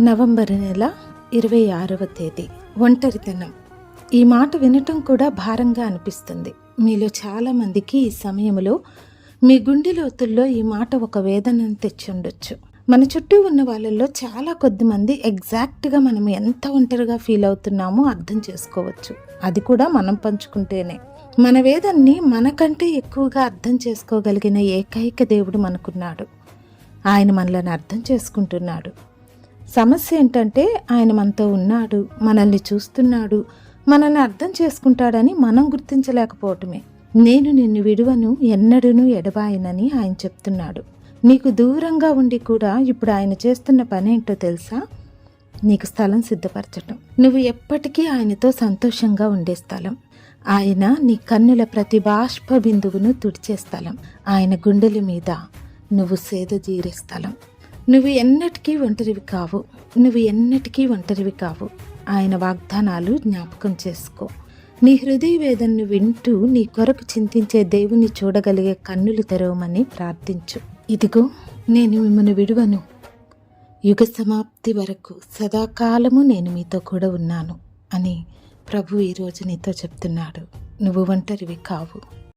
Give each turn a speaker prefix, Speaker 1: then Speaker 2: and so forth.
Speaker 1: November నెల ఇరవై ఆరవ తేదీ. ఒంటరితనం. ఈ మాట వినటం కూడా భారంగా అనిపిస్తుంది. మీలో చాలామందికి ఈ సమయంలో మీ గుండె లోతుల్లో ఈ మాట ఒక వేదనను తెచ్చుండొచ్చు. మన చుట్టూ ఉన్న వాళ్ళల్లో చాలా కొద్దిమంది ఎగ్జాక్ట్గా మనం ఎంత ఒంటరిగా ఫీల్ అవుతున్నామో అర్థం చేసుకోవచ్చు. అది కూడా మనం పంచుకుంటేనే. మన వేదన్ని మనకంటే ఎక్కువగా అర్థం చేసుకోగలిగిన ఏకైక దేవుడు మనకున్నాడు. ఆయన మనలను అర్థం చేసుకుంటున్నాడు. సమస్య ఏంటంటే ఆయన మనతో ఉన్నాడు మనల్ని చూస్తున్నాడు మనల్ని అర్థం చేసుకుంటాడని మనం గుర్తించలేకపోవటమే. నేను నిన్ను విడువను ఎన్నడూను ఎడబాయనని ఆయన చెప్తున్నాడు. నీకు దూరంగా ఉండి కూడా ఇప్పుడు ఆయన చేస్తున్న పనేంటో తెలుసా? నీకు స్థలం సిద్ధపరచటం. నువ్వు ఎప్పటికీ ఆయనతో సంతోషంగా ఉండే స్థలం. ఆయన నీ కన్నుల ప్రతి బాష్ప బిందువును తుడిచే స్థలం. ఆయన గుండెల మీద నువ్వు సేద జీరే స్థలం. నువ్వు ఎన్నటికీ ఒంటరివి కావు. నువ్వు ఎన్నటికీ ఒంటరివి కావు. ఆయన వాగ్దానాలు జ్ఞాపకం చేసుకో. నీ హృదయ వేదనను వింటూ నీ కొరకు చింతించే దేవుని చూడగలిగే కన్నులు తెరవమని ప్రార్థించు. ఇదిగో నేను మిమ్మల్ని విడువను. యుగ సమాప్తి వరకు సదాకాలము నేను మీతో కూడా ఉన్నాను అని ప్రభు ఈరోజు నీతో చెప్తున్నాడు. నువ్వు ఒంటరివి కావు.